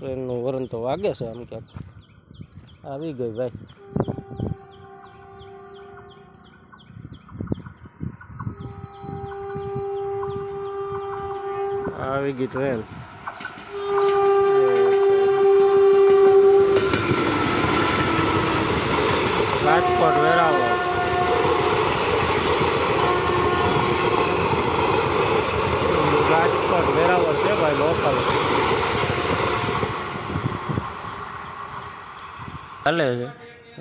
ટ્રેનનું વરણ તો વાગે છે આમ ક્યાંક. આવી ગઈ ભાઈ. આવી ગઈ ટ્રેન રાજકોટ વેરાવળ રાજકોટ વેરાવળ છે ભાઈ લોકલ હાલે છે?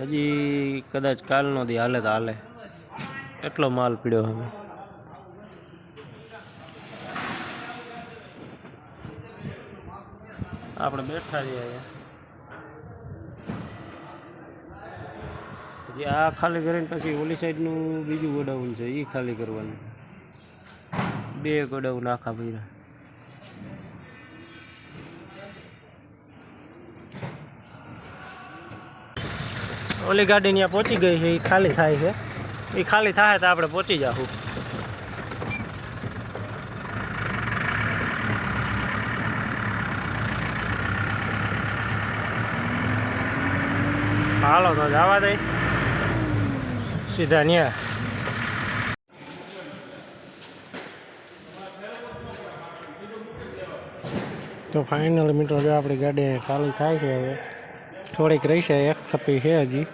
હજી કદાચ કાલનો દી હાલે તો હાલે. એટલો માલ પીડ્યો હવે. આપણે બેઠા અહીંયા. હજી આ ખાલી કરીને પછી ઓલી સાઈડનું બીજું ગોડાઉન છે એ ખાલી કરવાનું. બે ગોડાઉન આખા ભર્યા. ઓલી ગાડી ત્યાં પહોંચી ગઈ છે એ ખાલી થાય છે એ ખાલી થાય તો આપણે પહોંચી જાશું હાલો તો જવા દઈ સીધા ન્યા તો ફાઇનલ મિત્રો જો આપણી ગાડી ખાલી થાય છે હવે થોડીક રહી છે એક થપ્પી છે હજી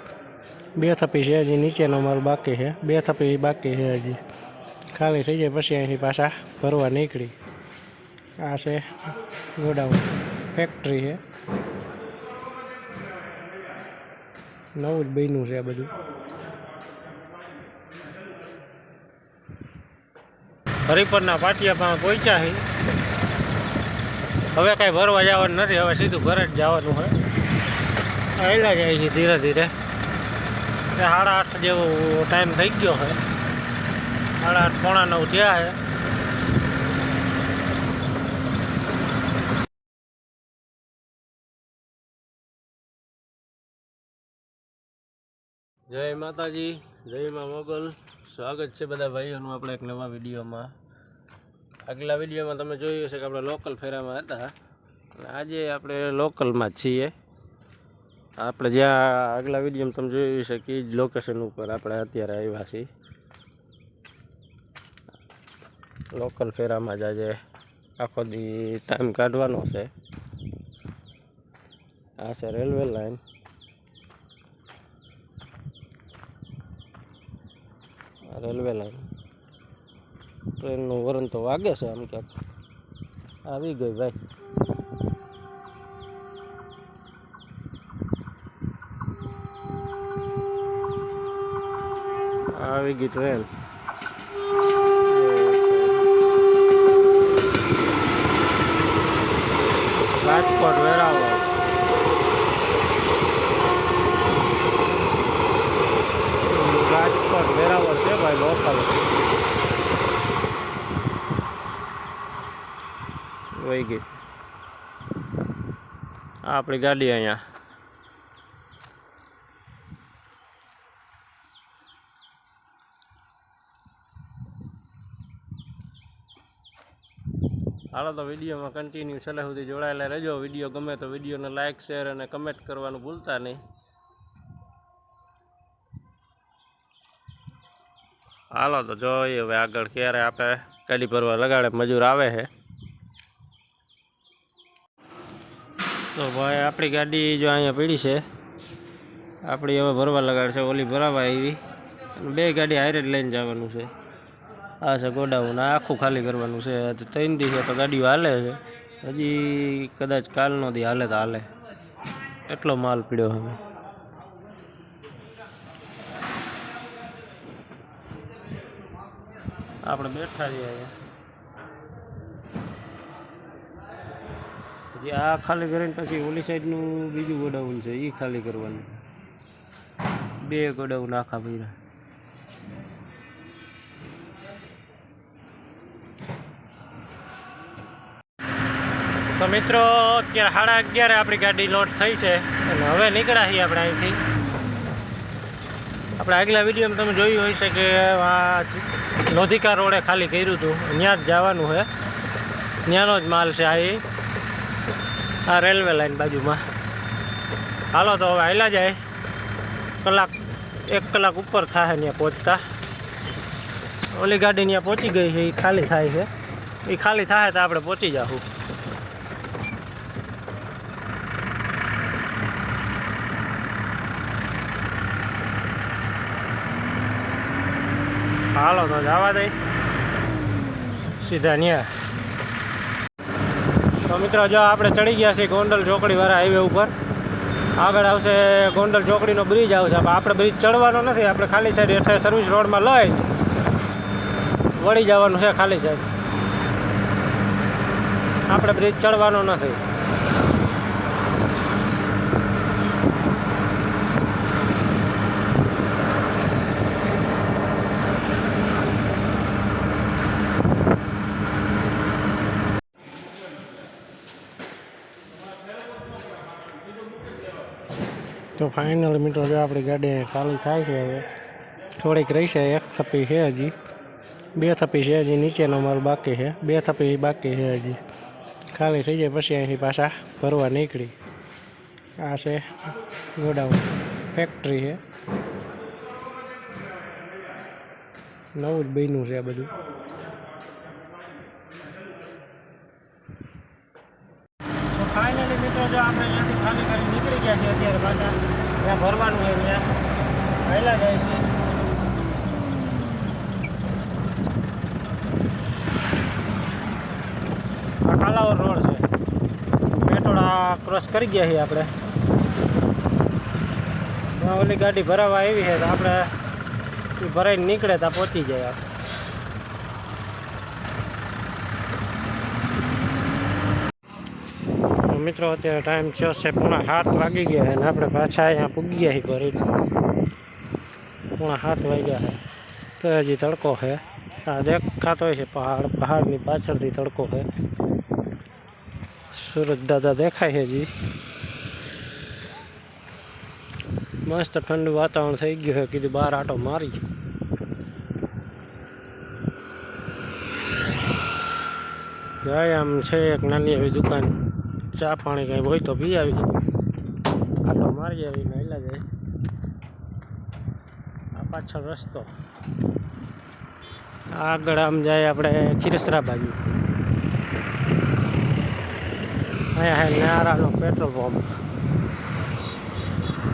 બે થપ્પી છે હજી નીચેનો માલ બાકી છે બે થપ્પી બાકી છે હજી ખાલી થઈ જાય પછી અહીંથી પાછા ભરવા નીકળી આ છે ગોડાઉન ફેક્ટરી છે નવું જ બન્યું છે આ બધું હરિપરના પાટિયા પાસે પહોંચ્યા છે હવે કાંઈ ભરવા જવાનું નથી હવે સીધું ઘરે જ જવાનું હોય આવેલા જાય છે ધીરે ધીરે એટલે સાડા આઠ જેવો ટાઈમ થઈ ગયો છે સાડા આઠ પોણા નવ થયા છે જય માતાજી જય મા મોગલ સ્વાગત છે બધા ભાઈઓનું આપણે એક નવા વિડીયોમાં આગલા વિડીયોમાં તમે જોયું હશે કે આપણે લોકલ ફેરામાં હતા અને આજે આપણે લોકલમાં જ છીએ આપણે જ્યાં આગલા વિડીયોમાં તમે જોયું છે કે જ લોકેશન ઉપર આપણે અત્યારે આવ્યા છીએ. લોકલ ફેરામાં જ આજે આખો દી ટાઈમ કાઢવાનો છે. આ છે રેલવે લાઈન રેલવે લાઈન ટ્રેનનું વરણ તો વાગે છે આમ ક્યાંક. આવી ગઈ ભાઈ. આવી ગઈ ટ્રેન રાજકોટ વેરાવળ રાજકોટ વેરાવળ છે ભાઈ લોકલ વહી ગઈ આપણી ગાડી અહીંયા હાલો તો વિડીયોમાં કન્ટિન્યુ છેલ્લે સુધી જોડાયેલા રહેજો. વીડિયો ગમે તો વિડીયોને લાઇક શેર અને કમેન્ટ કરવાનું ભૂલતા નહીં. હાલો તો જોઈએ હવે આગળ ક્યારે આપણે ગાડી ભરવા લગાડે મજૂર આવે છે. તો ભાઈ આપણી ગાડી જો અહીંયા પીડી છે. આપણી હવે ભરવા લગાડશે, ઓલી ભરાવા આવી. બે ગાડી હારે લઈને જવાનું છે. આ છે ગોડાઉન આ આખું ખાલી કરવાનું છે આજે ત્રણ દિવસે તો ગાડીઓ હાલે છે હજી કદાચ કાલનો દી હાલે તો હાલે એટલો માલ પીડ્યો હવે આપણે બેઠા છીએ અહીંયા હજી આ ખાલી કરીને પછી ઓલી સાઈડનું બીજું ગોડાઉન છે એ ખાલી કરવાનું બે ગોડાઉન આખા ભર્યા તો મિત્રો, અત્યારે સાડા અગિયારે આપણી ગાડી લોડ થઈ છે. અને હવે નીકળ્યા છીએ આપણે અહીંથી. આપણે આગલા વિડીયોમાં તમે જોયું હશે કે આ લોધિકા રોડે ખાલી કર્યું હતું. ત્યાં જ જવાનું છે. ત્યાંનો જ માલ છે આ આ રેલવે લાઈન બાજુમાં. હાલો તો હવે હાલ્યા જાય. કલાક, એક કલાક ઉપર થાય ત્યાં પહોંચતા. ઓલી ગાડી ત્યાં પહોંચી ગઈ છે એ ખાલી થાય છે. એ ખાલી થાય તો આપણે પહોંચી જાશું હાલો, તો જવા દઈ સીધા ન્યા. તો મિત્રો, જો આપણે ચડી ગયા છીએ ગોંડલ ચોકડીવાળા હાઈવે ઉપર. આગળ આવશે ગોંડલ ચોકડીનો બ્રિજ આવશે. પણ આપણે બ્રિજ ચડવાનો નથી, આપણે ખાલી સાઈડ એટલે સર્વિસ રોડમાં લઈ વળી જવાનું છે ખાલી સાઈડ આપણે બ્રિજ ચડવાનો નથી. ફાઇનલ મિત્રો જો આપણી ગાડી અહીંયા ખાલી થાય છે હવે થોડીક રહી છે એક થપ્પી છે હજી બે થપ્પી છે હજી નીચેનો માલ બાકી છે બે થપ્પી બાકી છે હજી ખાલી થઈ જાય પછી અહીંથી પાછા ભરવા નીકળી આ છે ગોડાઉન ફેક્ટરી છે નવું જ બન્યું છે આ બધું તો ફાઇનલી મિત્રો જો આપણે અહીંયાથી ખાલી નીકળી ગયા છે અત્યારે પાછા. ત્યાં ભરવાનું હોય ત્યાં. વહેલા જાય છે. આ કાલાવર રોડ છે. મેટોડા ક્રોસ કરી ગયા છીએ આપણે. ઓલી ગાડી ભરાવા આવી છે તો આપણે ભરાઈને નીકળે ત્યાં પહોંચી જાય આપણે. મિત્રો અત્યારે ટાઈમ થયો છે પૂણા સાત વાગી ગયા છે અને આપણે પાછા અહીંયા પૂગી ગયા છીએ ભરી પૂણા સાત વાગ્યા છે તો હજી તડકો છે આ દેખાતો હોય છે પહાડ પહાડની પાછળથી તડકો છે સુરજ દાદા દેખાય છે હજી મસ્ત ઠંડુ વાતાવરણ થઈ ગયું છે કીધું બહાર આટો મારી જાય આમ છે એક નાની એવી દુકાન ચા પાણી કંઈ હોય તો પી આવી આટો મારી આવી નાયલા જાય આ પાછળ રસ્તો આગળ આમ જાય આપણે ખીરસરા બાજુ અહીંયા હે નારાનો પેટ્રોલ પંપ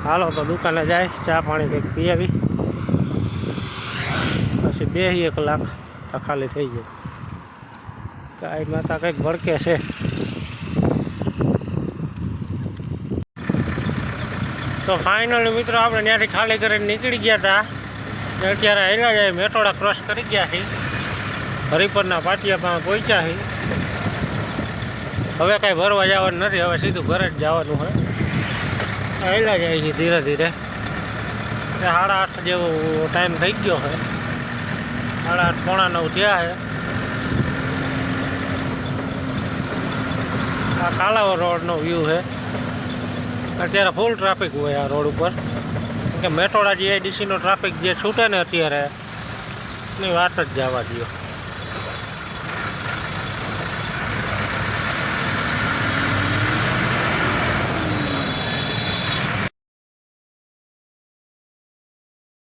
હાલો તો દુકાને જાય ચા પાણી કંઈક પી આવી પછી બે એક કલાક તો ખાલી થઈ જાય કાંઈ માતા કંઈક ભડકે છે તો ફાઇનલી મિત્રો આપણે ત્યાંથી ખાલી કરીને નીકળી ગયા હતા અત્યારે હેલા જાય મેટોડા ક્રોસ કરી ગયા છે હરિપરના પાટિયા પાસે પહોંચ્યા છે હવે કાંઈ ભરવા જવાનું નથી, હવે સીધું ઘરે જ જવાનું હોય. હેલા જાય છે ધીરે ધીરે. એ સાડા આઠ જેવો ટાઈમ થઈ ગયો છે. સાડા આઠ પોણા નવ થયા છે. આ કાલાવર રોડનો વ્યૂ છે. અત્યારે ફૂલ ટ્રાફિક હોય આ રોડ ઉપર. કેમ કે મેટોડા જીઆઈડીસીનો ટ્રાફિક જે છૂટે ને અત્યારે, એની વાત જ જવા દો